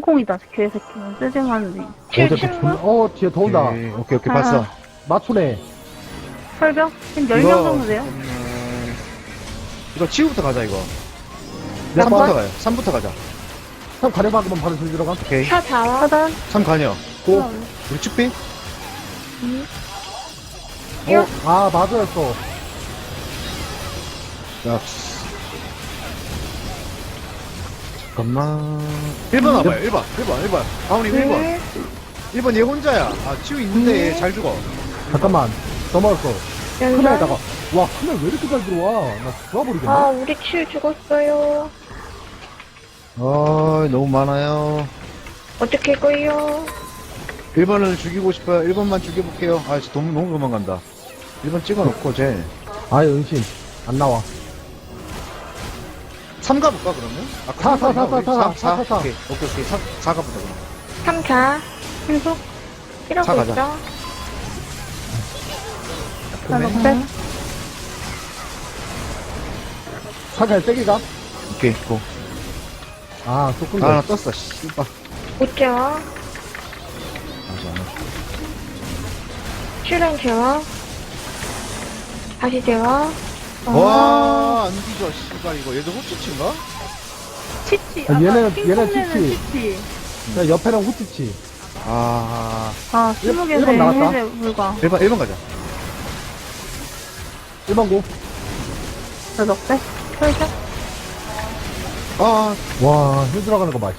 콩콩이다, 개새끼. 쎄쟁하는데. 어제 또 존나, 어, 뒤에 더 온다. 오케이, 오케이, 오케이, 아. 봤어. 맞추네. 설명? 지금 10명 이거, 정도 돼요? 음, 이거 치우부터 가자, 이거. 내가 3부터 봐. 가요. 3부터 가자. 참 가려박으면 바로 줄 들어 가. 오케이. 차 자와. 하단. 3 가녀. 고. 우리 축비? 어, 아, 맞아였어. 자. 잠깐만. 1번 와봐요, 1번. 1번, 1번. 아우니 1번. 네. 1번 얘 혼자야. 아, 치우 있는데 얘 잘 죽어. 잠깐만. 넘어갔어. 큰일에다가. 연사. 와, 큰일 왜 이렇게 잘 들어와? 나 죽어버리겠네. 아, 우리 치유 죽었어요. 어, 너무 많아요. 어떻게 거요? 1번을 죽이고 싶어요. 1번만 죽여볼게요. 아, 진짜 너무, 너무 도망간다. 1번 찍어놓고, 쟤. 아예 은신. 안 나와. 3 가볼까, 그러면? 아, 사, 사, 사, 사, 사, 4, 사, 사, 사. 오케이, 오케이, 오케이. 4, 4 가보자, 그럼. 3차. 신속. 차 이러고 가자. 있어. 그러면, 네. 사잘 세게 가. 오케이, 고. 아, 조금 아, 하나 더. 떴어, 씨발. 웃겨. 맞아. 출연 재워. 다시 재워. 와, 안 뒤져, 씨발, 이거. 얘들 호치치인가? 치치. 아, 얘네는- 얘네 치치. 치치. 자, 옆에랑 후티치. 아, 아, 일- 20개세 일번 나왔다. 해제 불가. 1번, 1번 가자. 1번 고. 저 넉대? 설정? 아, 와, 힐 들어가는 거 봐, 씨.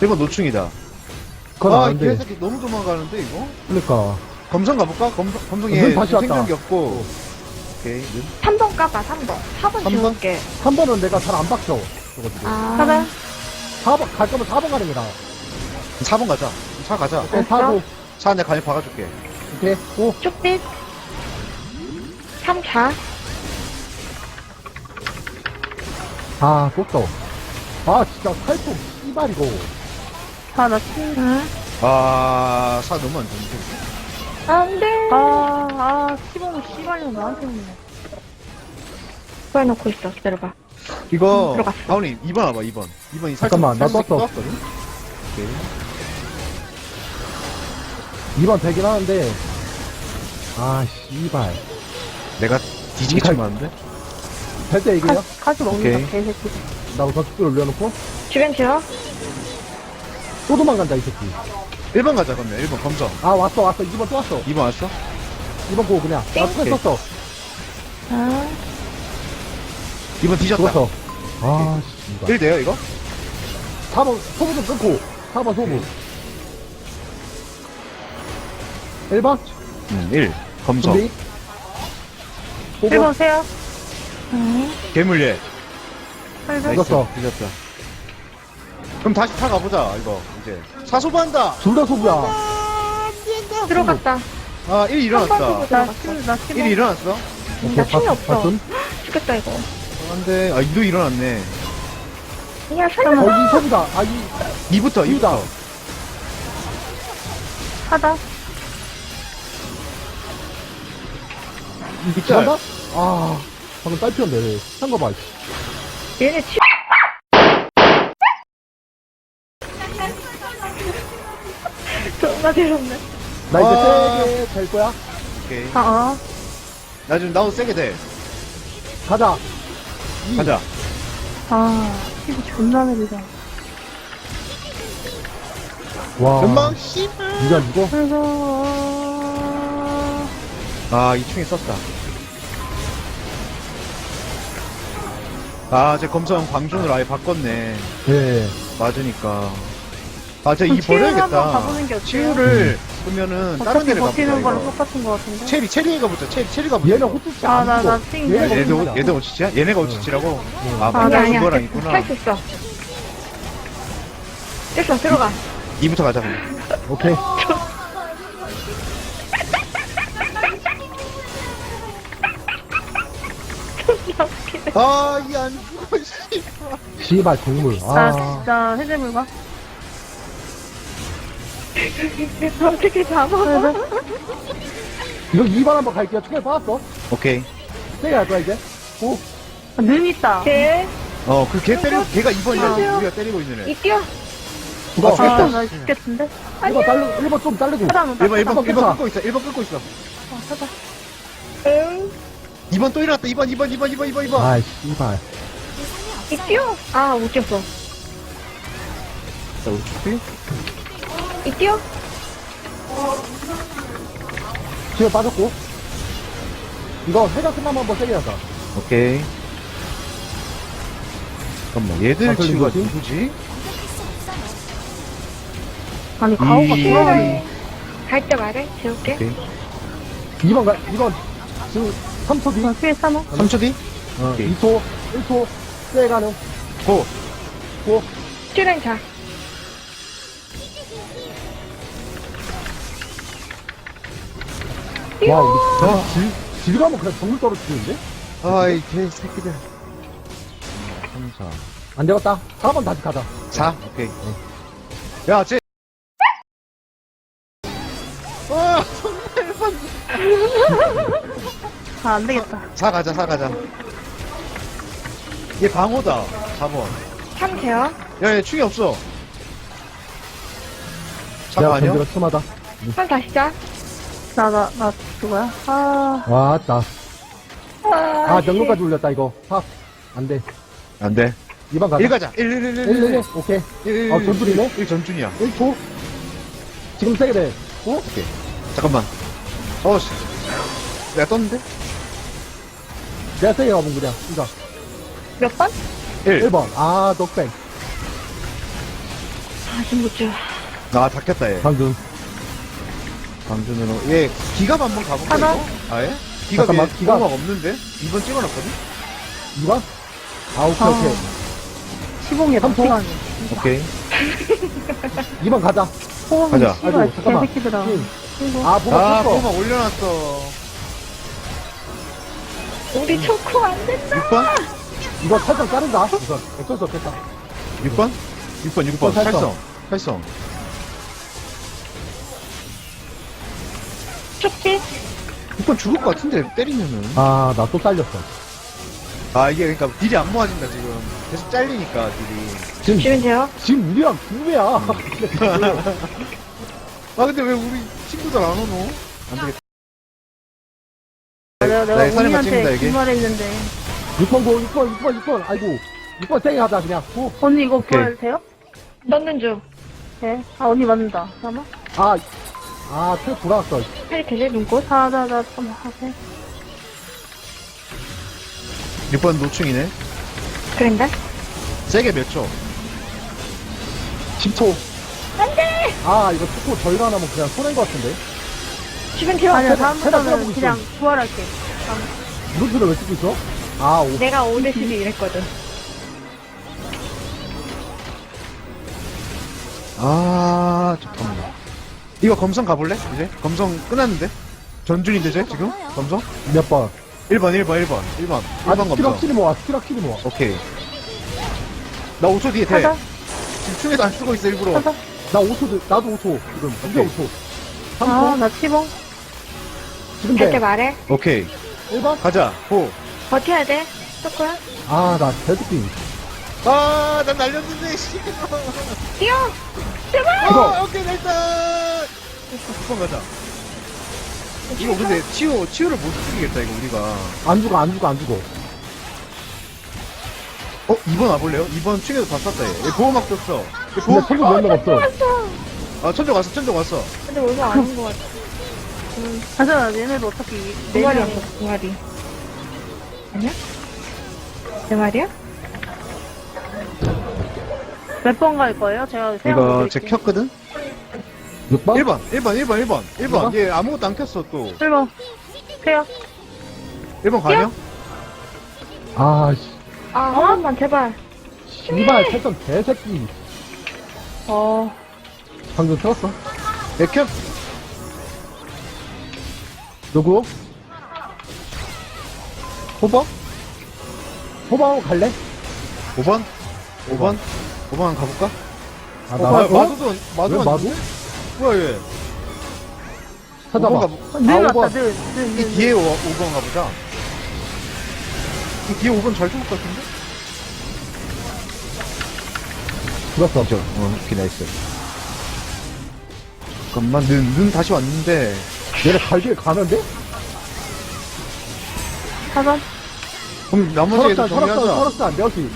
1번 노충이다. 그건 아, 아닌데. 개새끼 너무 도망가는데, 이거? 그러니까. 검성 가볼까? 검성, 검성에 눈 다시 왔다. 생존기 없고. 오케이, 눈. 3번 까봐, 3번. 4번 삼 번? 지울게. 3번은 내가 잘 안 박혀. 지금. 아. 하단. 4번, 갈 거면 4번 가는 거다. 4번 가자. 4 가자. 오케이, 4고. 4 내가 간이 박아줄게. 오케이, 고. 쪽빛. 3차. 아, 또 떠. 아, 진짜 칼톱, 씨발, 이거. 아, 나 친. 응. 아, 4 너무 안 좋은데. 안 돼. 아, 아, 15분 씨발이면 나한테 오네. 구해놓고 있어. 기다려봐. 이거, 들어갔어. 아우니, 2번 와봐, 2번. 2번이 살짝. 잠깐만, 나 떴어. 떴거든? 오케이. 2번 되긴 하는데. 아, 씨발. 내가 뒤지게 칼- 치면 될때 얘기해요? 카, 카드 먹는다, 오케이. 개새끼. 나 우선 숙소를 올려놓고. 주변 재워. 또 도망간다, 이 새끼. 1번 가자, 그러면. 1번 검성. 아, 왔어, 왔어. 2번 또 왔어. 2번 왔어? 2번 고, 그냥. 나 땡. 스페 썼어. 아. 2번 뒤졌다. 죽었어. 아, 씨발. 1 돼요, 이거? 4번, 소부 좀 끊고. 4번 소부. 1번? 응, 1. 검성. 준비. 5번. 1번 세요. 응. 괴물예. 설정. 죽었어. 뒤졌다. 그럼 다시 타 가보자, 이거. 이제. 사소부한다! 둘 다 소부야. 들어갔다. 아, 1 일어났다. 나 10, 나 15. 1 일어났어? 오케이, 나 힘이 봤- 없어. 봤음? 죽겠다, 이거. 안 돼. 아, 2도 일어났네. 야, 살려. 어, 이 소부다. 아, 이, 2부터, 2부터. 하단. 이 간다? 아, 방금 딸피었네. 한 거 봐. 씨. 얘네 치 존나 괴롭네. 나 이제 와. 세게 될 거야. 오케이. 아, 어. 나 지금 나도 세게 돼. 가자. 이. 가자. 아, 피부 존나 내리다. 와. 금방, 씨발. 니가 누구? 그래서, 아, 이 충이 썼다. 아, 제 검성 방준으로 아예 바꿨네. 예. 맞으니까. 아, 제가 그럼 이 치유를 한번 버려야겠다. 가보는 게 어때요? 치유를 보면은 다른 어차피 데를 가보자. 버티는 거랑 이거. 똑같은 거 같은데? 체리, 체리가 붙자. 체리, 체리가 붙자. 얘는 호투치 아, 안 나. 나 띵. 얘네가 얘도, 호투치야. 얘도 오치치야? 얘네가 오치치라고? 아, 아, 맞아. 아니야, 그거랑 아니야. 있구나. 할 수 있어. 됐어, 들어가. 2부터 가자, 그냥. 오케이. 아, 이안 죽어, 씨. 씨발, 동물. 나 아. 진짜 해제불가? 어떻게 잡아? 이거 2번 한번 갈게요. 축에 빠졌어. 오케이. 세게 할 거야, 이제. 오. 아, 능 있다. 제 어, 그 걔 때리고, 걔가 2번이야. 안녕하세요. 우리가 때리고 있는 애. 이 뛰어. 이거 아, 아, 죽겠다. 나 죽겠는데? 1번 자르고 1번 좀 자르고 하다 놓다. 1번, 1번, 잠깐 1번 끊자. 끊고 있어. 1번 끊고 있어. 하다. 응. 2번 또 일어났다. 2번, 2번, 2번, 2번, 2번, 2번. 아이 씨발 이 뛰어. 아, 못 뛰었어. 자. 이 뛰어. 집에 빠졌고 이거 해가 끝나면 한번 세게 하자 오케이. 잠깐만, 얘들 아, 친구가 누구지? 누구지? 아니, 가오가 이- 돌아가네. 갈 때 말해. 재울게. 오케이. 2번 가 2번 지금 3초 뒤나 피해 삼아. 3초 뒤? 어, 오케이. 2초 1초 세게 가는 고! 고 출연자. 와, 우리 저 길, 길 가면 그냥 정글 떨어지는데? 아이, 개새끼들. 3, 4. 안 되겠다. 4번 다시 가자. 4? 오케이. 야, 쟤. 와, 아, 안 되겠다. 4 가자, 4 가자. 얘 방어다. 4번. 3 재워. 야, 얘 충이 없어. 내가 4번 아니야? 던지가 심하다. 3 다시 자. 나, 나, 나, 그거야? 아, 왔다. 아, 아, 명로까지 올렸다, 이거. 팝. 안 돼. 안 돼. 2번 가자. 1 가자. 1, 1, 1, 1, 1, 1, 1. 1. 오케이. 1, 1, 어, 전준이네? 1 전준이야. 1초. 지금 세게 돼. 어? 오케이. 잠깐만. 어, 씨. 내가 떴는데? 내가 세게 가본 그냥. 이거. 몇 번? 1. 1번. 아, 넉백. 아, 지금 못 줘. 아, 닦였다, 얘. 방금. 방준으로. 얘, 기갑 한번 가볼까, 하나? 이거? 아예? 기갑 잠깐만, 얘 기갑. 기갑 없는데? 2번 찍어놨거든? 2번? 아, 오케이, 아. 오케이. 시공에 삼 초? 시간이. 오케이. 2번 가자. 호흡이 가자. 씨발, 아이고, 잠깐만. 개새끼들아. 응. 친구. 아, 보고 아, 쳤어. 뽀막 올려놨어. 우리 초코 안 된다. 6번? 이거 살짝 자른다. 우선. 어쩔 수 없겠다. 6번? 6번, 6번. 팔성. 팔성. 팔성. 축지. 6번 죽을 것 같은데, 때리면은. 아, 나 또 잘렸어. 아, 이게 그러니까 딜이 안 모아진다, 지금. 계속 잘리니까, 딜이. 지금, 지금 재워. 지금 우리랑 두 배야. 아, 근데 왜 우리 친구들 안 오노? 안 되겠다. 내가, 나 내가 예산에만 찍는다, 언니한테 이게. 그 말했는데. 6번 고, 6번, 6번, 6번. 아이고. 6번 세게 하자, 그냥. 고. 언니 이거 오케이. 구할 돼요? 넣는 중. 네. 아, 언니 맞는다. 잠깐만. 아, 아, 트 돌아왔어. 팔이 되지, 눈꽃? 나, 잠깐만. 하세요. 6번 노충이네. 그런가? 세게 몇 초? 10초. 안 돼! 아, 이거 축구 절반 하면 그냥 손해인 것 같은데. 지금 재워. 아니야, 세다- 세다 다음부터는 끌어보고 그냥 부활할게. 루트를 왜 찍고 있어? 아, 오. 내가 5대 12 이랬거든. 아, 잠깐만. 이거 검성 가볼래? 이제? 검성 끝났는데? 전준인데, 쟤? 지금? 검성? 몇 번? 1번, 1번, 1번. 1번. 아, 1번 스킬 검성. 확실히 모아, 확실히 모아. 오케이. 나 5초 뒤에 돼. 하자. 지금 충에도 안 쓰고 있어, 일부러. 하자. 나 5초, 나도 5초. 지금, 이게 오케이. 5초. 아, 3초? 나 치봉. 지금 갈때 돼. 말해. 오케이. 1번? 가자. 고. 버텨야 돼. 초코야. 아, 나 데스핀. 아, 난 날렸는데, 씨. 뛰어. 제발. 아, 오케이, 날다 9번 가자. 이거 근데 치유, 치유를 못 죽이겠다, 이거 우리가. 안 죽어, 안 죽어, 안 죽어. 어, 2번 와볼래요? 2번 충에도 다 쐈다, 얘. 얘 보호막 떴어. 얘 근데 보호, 천국 몇명 없어. 왔어. 아, 천적 왔어, 천적 왔어. 근데 얼마 아닌 것 같아. 가자, 얘네도 어차피 두네 마리 명. 왔어, 두 마리. 아니야? 네 마리야? 몇 번 갈 거예요? 제가 이거. 제 켰거든? 6번? 1번, 1번, 1번, 1번, 1번. 이번? 얘 아무것도 안 켰어, 또. 1번. 세요. 1번 가냐? 아, 씨. 아, 한 번만, 제발. 이발 패턴 개새끼. 어, 방금 틀었어. 얘 켰, 누구? 호박? 호박하고 갈래? 5번? 5번? 5번 한 가볼까? 아, 어, 나, 마, 어? 마도도, 왜 마도 안 마도? 뭐야, 얘. 5번 찾아봐. 가보, 늘 아, 왔다, 오번. 늘, 늘, 이 늘. 뒤에 5, 번 가보자. 이 뒤에 5번 잘 죽을 것 같은데? 죽었어. 그죠? 어, 오케이, 나이스. 잠깐만, 눈, 눈 다시 왔는데. 얘네 갈길 가는데? 사선. 그럼 나머지 애들 설악산, 설악산, 정리하자. 설악산, 몇시?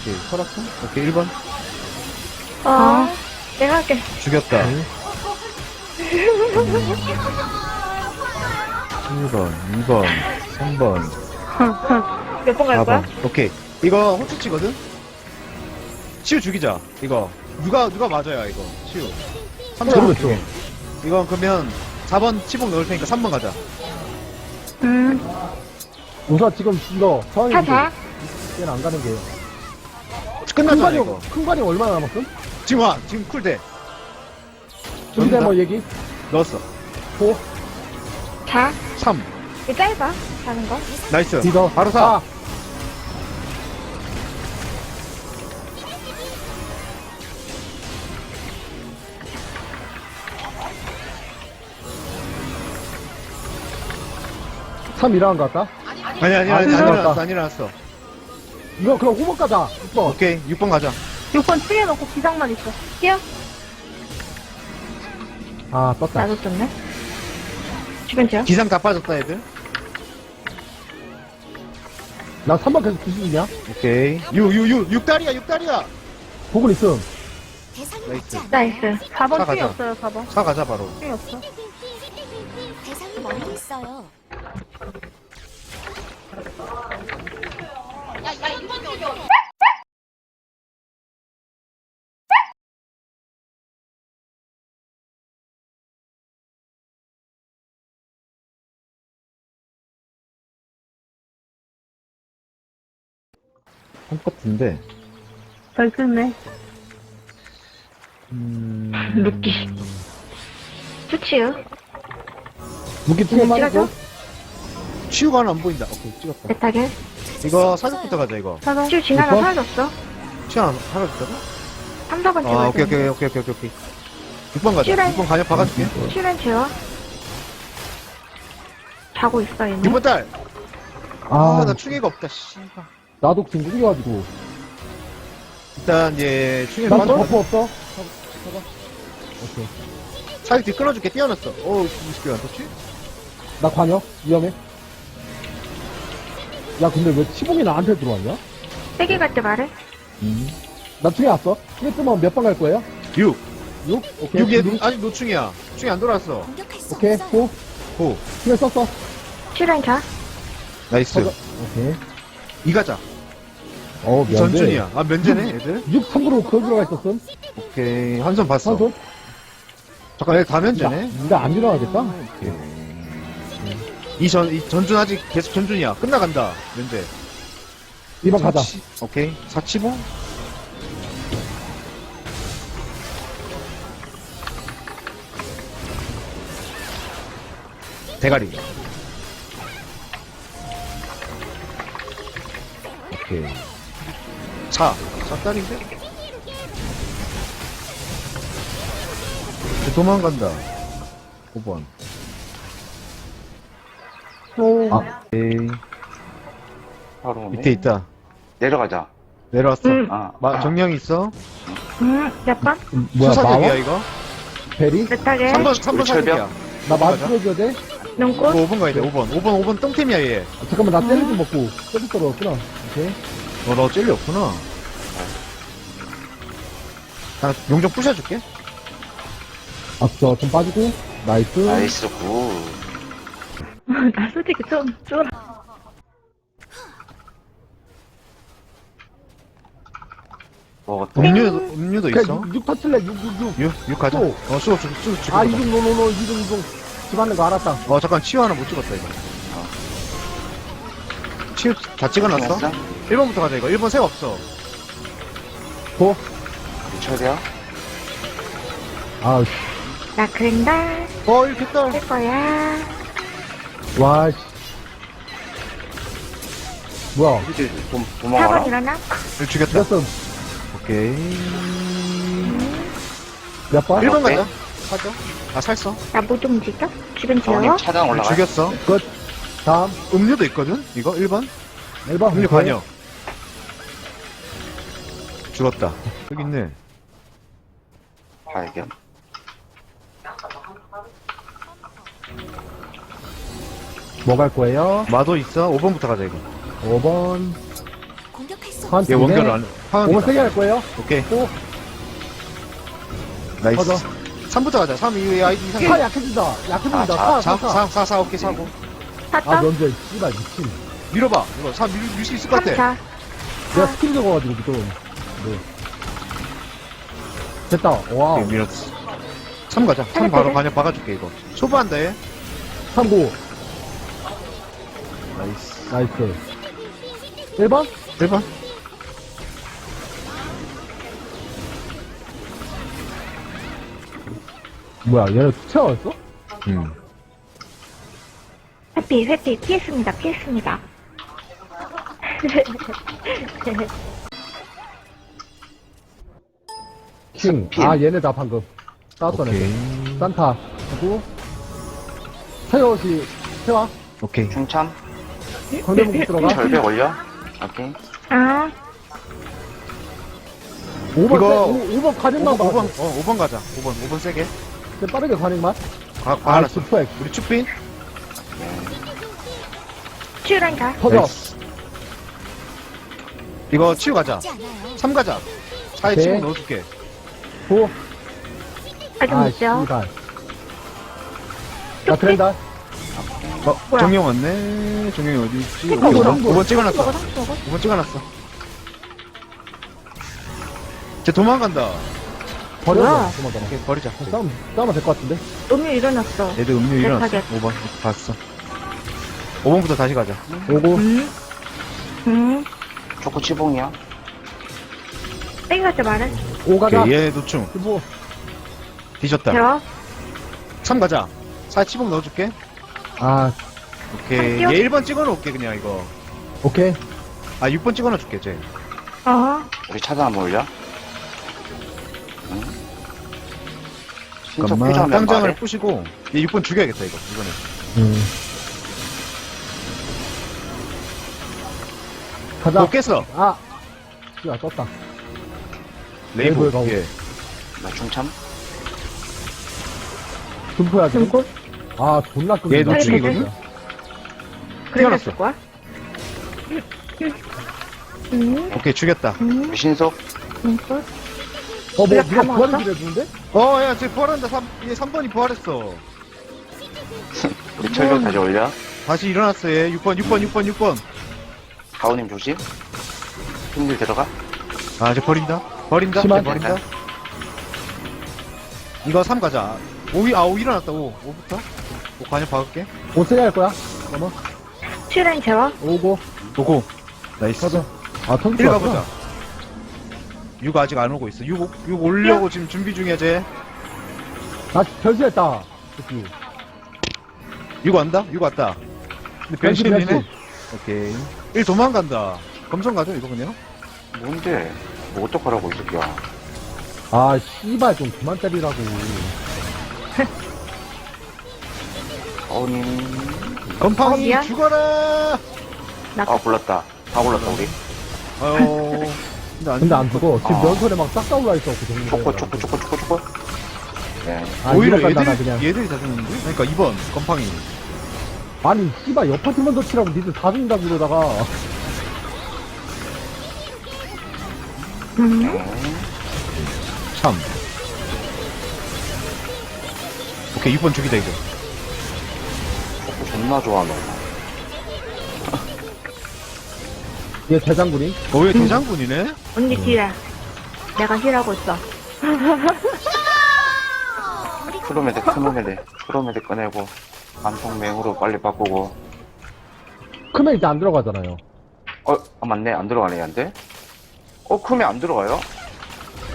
오케이, 설악산? 오케이, 1번. 어. 내가 할게. 죽였다. 1번, 2번, 3번, 몇 번 갈 거야? 4번. 오케이. 이거 호치치거든? 치우 죽이자. 이거. 누가, 누가 맞아야, 이거. 치우. 3번 모르겠어. 이건 그러면 4번 치복 넣을 테니까 3번 가자. 음. 우선 지금 이거 상황이 타, 자. 얘는 안 가는 게. 큰 끝났잖아, 관이, 이거. 큰 관이 얼마나 남았음? 지금 와. 지금 쿨대. 전다? 뭐 얘기? 넣었어. 4, 자. 3. 이거 짧아. 자는 거. 나이스. 리더. 바로 4. 삼 일어난 것 같다? 아니, 아니, 아, 아니, 안 끝났다. 일어났어, 안 일어났어. 이거 그럼 호박 가자. 6번. 오케이, 6번 가자. 6번 층에 넣고 기장만 있어. 뛰어. 아, 떴다. 나도 떴네. 주변 뛰어. 기상 다 빠졌다, 애들. 나 3번 계속 뒤지냐? 오케이. 6, 6, 6, 6다리야, 6다리야! 복은 있음. 나이스. 나이스. 4번 사 층에 가자. 없어요, 4번. 4 가자, 바로. 층에 없어. 대상이 멀리 있어요. 똑같은데. 잘 쓰네. 음. 루키. 수치유. 무기 투에 찍어줘? 맞고. 치유가 안 보인다. 오케이, 찍었다. 메타겔. 이거 사격부터 가자, 이거. 지나가 몇 번? 사라졌어. 치유 하나, 하나 줬다고? 3, 4번 아, 찍어야 오케이, 돼. 오케이, 오케이, 오케이, 오케이. 6번 가자. 치유래. 6번 가냐, 박아줄게. 수치유는 재워. 자고 있어, 얘는. 6번 딸! 아, 아, 나 충이가 없다, 씨발. 나도 지금 꾸겨가지고. 일단, 얘, 충이 나 빠져. 버프 없어? 오케이. 사격 뒤 끊어줄게, 뛰어났어. 어우, 이스킬 안 떴지? 나 관여? 위험해? 야, 근데 왜 치봉이 나한테 들어왔냐? 세게 갈 때 말해. 나 충에 왔어. 충에 뜨면 몇 번 갈 거예요? 6. 6? 오케이. 6이, 준비. 아직 노충이야. 충이 안 돌아왔어. 공격할 수 오케이. 없어요. 9. 9. 충에 썼어. 수치유는 자. 나이스. 서가- 오케이. 이 가자. 어, 면제. 전준이야. 아, 면제네, 애들. 6, 3으로 거기 들어가 있었음. 오케이. 한 손 봤어. 선수. 잠깐, 얘다 야, 면제네. 니가 안 일어나겠다? 이 전, 이 전준 아직 계속 전준이야. 끝나간다. 면제. 2번 가자. 사치- 오케이. 4치봉? 대가리. 오케이. 차. 짝다리인데? 도망간다. 5번. 오. 아. 오케이. 바로 오네. 밑에 있다. 내려가자. 내려왔어. 음. 아, 마, 정령 있어. 음, 몇 번? 음, 뭐야, 나와? 이거. 베리? 메타겔. 3번, 3번 우리 철벽? 사격이야. 나 마주 가자. 풀어줘야 돼? 눈꽃. 이거 5번 가야 돼, 5번. 5번, 5번 똥템이야, 얘. 아, 잠깐만, 나 때리 좀 먹고. 때리 떨어졌구나. 오케이. 어, 너 젤리 없구나. 나 용정 부셔줄게. 아, 저, 좀 빠지고. 나이스. 나이스 굿. 나 솔직히 좀 쫄아. 먹었다. 음료, 음료도 있어. 6, 6 터칠래, 6, 6, 6. 6, 6 가자. 또. 어, 수고, 수고, 수고, 수고. 아, 2중, 노노노, 2중, 2중. 집안는 거 알았다. 어, 잠깐, 치유 하나 못 찍었다, 이거. 치유 다 찍어놨어? 찍었어? 1번부터 가자, 이거. 1번 색 없어. 고. 철이야? 아, 나 그린다. 어, 이렇게 했다. 할 거야. 와, 씨. 뭐야. 이제 4번 도망가라. 일어나. 일 죽였다. 죽였음. 오케이. 몇 번? 1번 오케이. 가자. 가죠. 아, 살써. 나못 움직여. 주변 재워. 정원님 차단 올라가. 죽였어. 끝. 다음. 음료도 있거든? 이거 1번? 1번. 음료 관여. 죽었다. 여기 있네. 발견. 뭐 갈 거예요? 마도 있어? 5번부터 가자, 이거. 5번. 공격할 수한 얘. 원결 안, 파운드. 5번 세개 할 거예요? 오케이. 오. 나이스. 터져. 3부터 가자. 3 이후에 아이디 이상. 사 약해진다. 약해진다. 아, 4, 4, 4, 4. 4, 4, 4, 오케이, 4고. 아, 샀다? 면제. 씨발, 미친. 밀어봐. 이거 3 밀, 밀수 있을 것 같아. 3차. 내가 스킬 적어가지고 좀. 네. 됐다. 와우. 오케이, 밀었어. 3 가자. 3 바로 반역 박아줄게, 이거. 초보한다, 얘. 3고. 나이스. 나이스. 1번? 1번. 뭐야, 얘네 투체였어? 음. 회피, 회피. 피했습니다, 피했습니다. 킹. 아, 얘네 다 방금. 싸웠던 애들. 오케이. 산타. 하고. 태워시, 태와. 오케이. 충참. 광대문국 들어가. 절벽 올려. 오케이. 아, 5번, 이거- 5, 번 가능만 5번, 봐. 5번, 어, 5번 가자. 5번, 5번 세게. 빠르게 가능만. 가, 아, 박아놨어. 슈퍼액. 우리 축빈? 출연 가. 터져. 나이스. 이거 치우 가자. 있지 않아요. 3 가자. 4에 오케이. 치고 넣어줄게. 9. 아직 아, 있죠? 씨발. 나 트렌다. 어, 뭐야? 정영 왔네. 정영이 어디 있지? 찍어, 오케이, 찍어. 5번, 5번 찍어놨어. 먹어, 먹어. 5번 찍어놨어. 쟤 도망간다. 버려. 뭐야? 도망가. 버리자. 싸움, 싸우면 될 것 같은데? 음료 일어났어. 얘들 음료 일어났어. 타겟. 5번. 봤어. 5번부터 다시 가자. 오고. 음. 음. 초코 치봉이야. 땡겨지 말해. 5 가자. 오케이, 얘 노충. 15. 뒤졌다. 들어. 3 가자. 4 치봉 넣어줄게. 아, 오케이. 얘 1번 찍어놓을게, 그냥 이거. 오케이. 아, 6번 찍어놔줄게, 쟤. 어. 우리 차단 한번 올려. 응? 신속 잠깐만. 필요하면 땅장을 말해. 부시고. 얘 6번 죽여야겠다, 이거. 이번에. 음. 가자. 너 깼어. 아. 씨야, 떴다. 레이블. 레이블 가고. 예. 나 중참. 금포야, 지금? 아, 존나 끄 얘? 그래놨을 거야? 음. 오케이, 죽였다. 음. 신속. 어, 뭐, 내가 누가 다 부활을 먹었어? 기대해주는데? 어, 야, 쟤 부활한다. 3, 얘 3번이 부활했어. 우리 철벽 다시 올려. 다시 일어났어, 얘. 6번, 6번, 6번, 6번. 가오님 조심. 힘들 들어가. 아, 이제 버린다. 버린다. 심한- 쟤 버린다. 이거 3 가자. 5위, 아, 5 일어났다, 5. 5부터. 5 관여 박을게. 5 세게 할 거야? 어머. 출연 재워. 오고. 보고. 나이스. 터져. 아, 터질 1것 가보자. 같구나. 6 아직 안 오고 있어. 6, 6 올려고 지금 준비 중이야, 쟤. 나 변신했다. 새끼. 6 왔다? 6 왔다. 근데 변신, 변신이네? 변신. 오케이. 1 도망간다. 검성 가죠, 이거 그냥? 뭔데? 뭐 어떡하라고, 이 새끼야. 아, 씨발, 좀 그만 때리라고. 가오님. 건팡이 어디야? 죽어라! 나 아, 골랐다. 다 골랐다, 우리. 아유. 근데 안, 근데 안 죽어. 지금 아. 면선에 막 싹 다 올라 있어. 그 정도. 초코, 초코, 초코, 초코, 초코. 네. 아, 오히려 이거 간다, 나 그냥. 얘들이 다 죽는데? 그러니까 2번, 건팡이. 아니, 씨발, 옆 파티 먼저 치라고 니들 다 죽는다고 그러다가. 음. 네. 참. 오케이, 6번 죽이다, 이거. 존나 좋아, 너. 얘 대장군이. 어, 왜 대장군이네? 언니 힐해. 내가 힐하고 있어. 크로메드, 크로메드. 크로메드 꺼내고. 안통맹으로 빨리 바꾸고. 크면 이제 안 들어가잖아요. 어, 아, 맞네. 안 들어가네, 얘한테. 어, 크면 안 들어가요?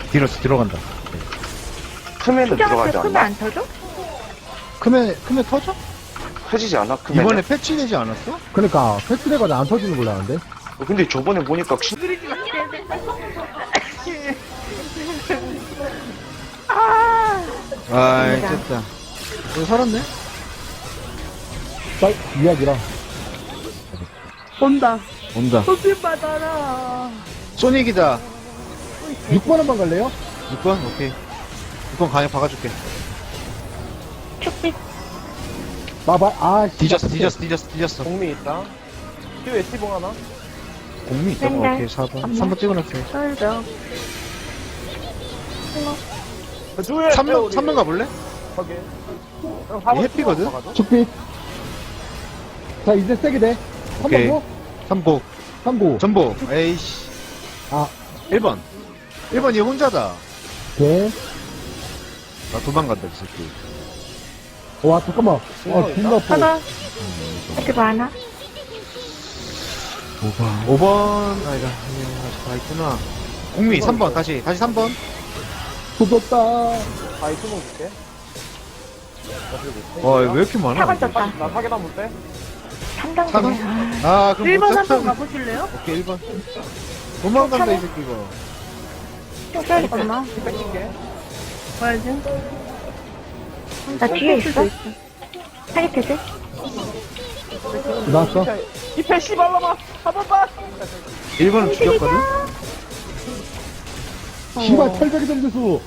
디러스 들어간다. 크면은 들어가지 수정한테 크면 않나? 안 터져? 크면, 크면 터져? 터지지 않아? 크면. 이번에 패치되지 않았어? 그러니까, 패스레가안 터지는 걸로 아는데? 근데 저번에 보니까 신... 아. 아이, 맞아. 됐다. 어, 살았네? 쌀, 이야기라. 온다. 온다. 소신 받아라. 소닉이다. 6번 한번 갈래요? 6번? 오케이. 6번 강에 박아줄게. 축빛. 마발, 아, 씨. 뒤졌어, 뒤졌어, 뒤졌어, 뒤졌어. 공미 있다. 큐 에 티봉 하나. 공미 있다. 네, 네. 오케이, 4번. 엄마. 3번 찍어놨어요. 썰죠. 주에 3번, 3번 가볼래? 확인. 그럼 이 해피거든? 축빛. 자, 이제 세게 돼. 한 오케이. 번 더. 3고. 3구. 전보. 에이씨. 아, 1번. 1번 얘 혼자다. 오케이. 나 도망간다, 이 새끼. 와, 잠깐만. 아, 존나 아파. 하나. 이렇게 많아. 5번. 5번. 아이가, 아직 다 있구나. 공미, 3번. 다시, 다시 3번. 도졌다. 아이 티봉 줄게. 와, 왜 이렇게 많아? 사과 떴다. 나 사계단 못 돼? 3단 사과? 되네. 아. 아, 그럼 1번 못 한 번 잡다. 가보실래요? 오케이, 1번. 도망간다, 이 새끼, 이거. 좀 써야겠구나. 뺏길게. 봐야지. 나 뒤에 있어. 사기태지? 나왔어? 이 패시 발라봐. 한 번만. 1번은 죽였거든? 씨발, 털벽이 점수.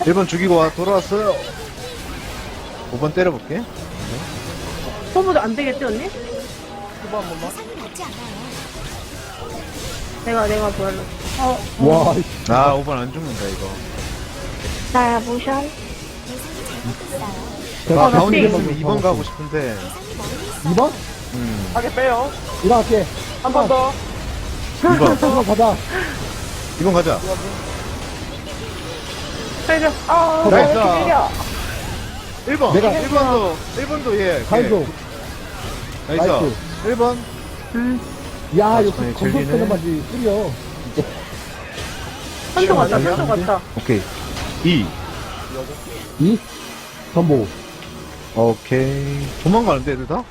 1번 죽이고 와, 돌아왔어요. 5번 때려볼게. 소모도 안 되겠지, 언니? 티봉 한 번만. 내가, 내가 도와줘. 어, 와, 씨. 아, 5번 안 죽는다, 이거. 나야, 모션. 아, 가운데 네. 있으면 2번 가고 싶은데. 대상이 멀리 있어요. 2번? 음, 사계 빼요. 일어날게. 한 번 더. 2번. 2번 가자. 2번 가자. 그래서, 어, 그래. 왜 이렇게 느려? 1번. 내가- 1번도, 1번도 얘. 가이조. 나이스. 나이스. 1번. 음, 야, 역시 아니, 검속 즐기네. 쓰는 맛이 뿌려. 한도 같다, 한도 같다. 오케이. 2. 2. 전보. 오케이. 도망가는데, 애들 다?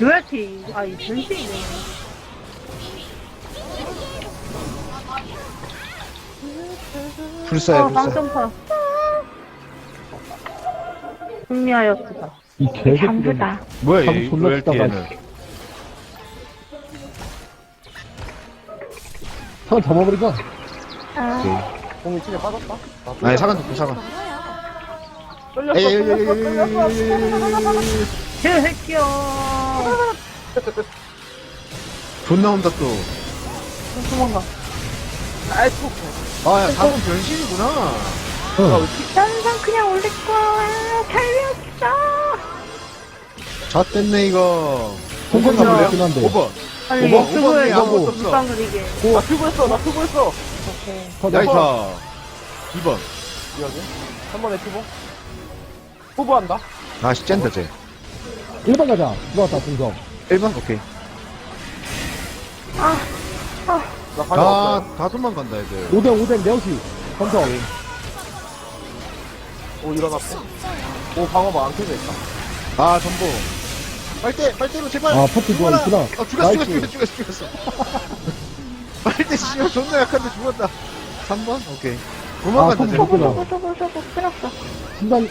로얄티. 아, 이 변신이네. 불사야, 어, 불사. 방점파. 흥미하였다. 이 개새끼들. 잠수다. 뭐야, 존나 로열티에는. 상을 잡아버리자. 아, 공이 층에 빠졌다. 아니, 사간 좋고, 사간. 멀어요. 뚫렸어. 에이, 에이, 에이, 에이, 뚫렸어. 에이, 뚫렸어. 에이, 에이, 에이, 에이. 개새끼야. 존나 온다, 또. 도망가. 아이, 툭. 아, 야, 4번 변신이구나. 응. 난상 그냥 올릴 거야. 살렸어. 잣됐네, 이거. 손건 5번 가볼래요? 잡긴 한데. 5번. 빨리 오버, 그거에 아무것도 너무 없어. 물방 그리게. 나 투구했어. 나 투구했어. 가자. 나이스. 2번. 여기. 한 번에 티봉. 후보한다. 아, 씨, 짠다, 쟤. 1번 가자. 들어왔다, 중성. 1번? 오케이. 아, 아, 나 가격 아, 없어요. 다 도망간다, 애들. 5대 5대 네오시. 검성. 오, 일어났고. 오, 방어막 안 켜져 있다. 아, 전보. 빨대, 빨대로 제발. 아, 좋아, 있구나. 아, 죽였어, 나이스. 죽였어, 죽였어, 죽였어. 빨대 씨발 존나 약한데 죽었다. 3번? 오케이. 아, 도망간다, 컴 쟤. 컴. 소고, 소고, 소고, 끊었어. 순간, 야,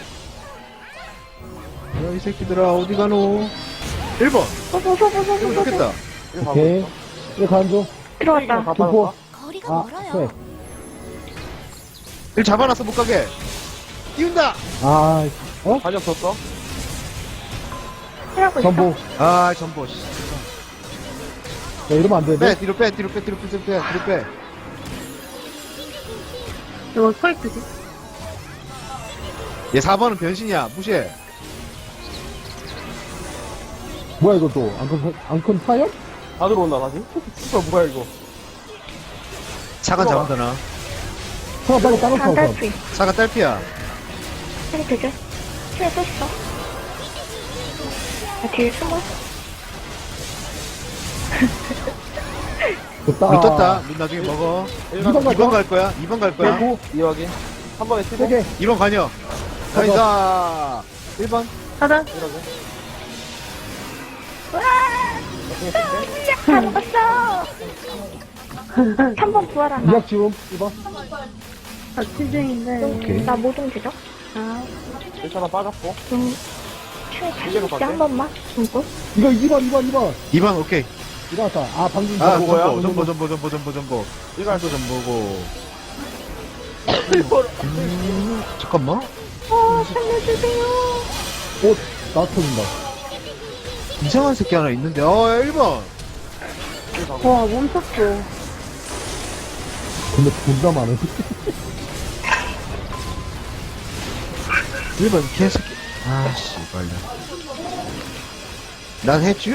이 새끼들아, 어디 가노? 1번. 소고, 소고, 소고, 1번 소고. 좋겠다. 오케이. 이거 가는 중. 들어왔다. 빠졌다. 거리가 아, 멀어요. 1 잡아놨어, 못 가게. 띄운다! 아, 어? 반역 줬어. 하고 있어. 전보. 아, 전보, 씨. 야, 이러면 안 빼, 되는데? 뒤로 빼, 뒤로 빼, 뒤로 빼, 뒤로 빼, 뒤로 빼. 이거 포획트지? 얘 4번은 변신이야. 무시해. 뭐야, 이거 또. 안큰, 안큰 타이어? 다 들어온다, 다시. 진짜 뭐야, 이거. 사간 들어가. 잡았다나. 하나 빨리 다른 타워 가. 반달피. 사간 딸피야. 사기태지? 치에 또 있어. 나 뒤에 숨어. 됐다. 물 떴다. 물 나중에 먹어. 2번 2번 가자. 갈 거야. 2번 갈 거야. 그리고, 이어기. 한 번에 티봉. 세게. 2번 관여. 가이사. 1번. 하단. 이러게. 와! 약다 먹었어! 3번 부활한다. 이약 지움. 2번. 아, 치즈인데. 오케이. 나 모종 되죠? 아, 일단 빠졌고. 좀. 갈게. 한 번만. 중고. 이거 2번, 2번, 2번. 2번, 오케이. 일어났다. 아, 방금 아, 전보. 뭐야? 전보, 전보, 전보, 전보, 전보, 전보. 이거 또 전보고. 음, 잠깐만. 어, 살려주세요. 오, 나 터진다. 이상한 새끼 하나 있는데, 어, 야, 1번. 와, 멈췄어. 근데 존나 많은. 1번 개새끼. 아, 씨발려. 난 해줘.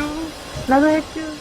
나도 해줘.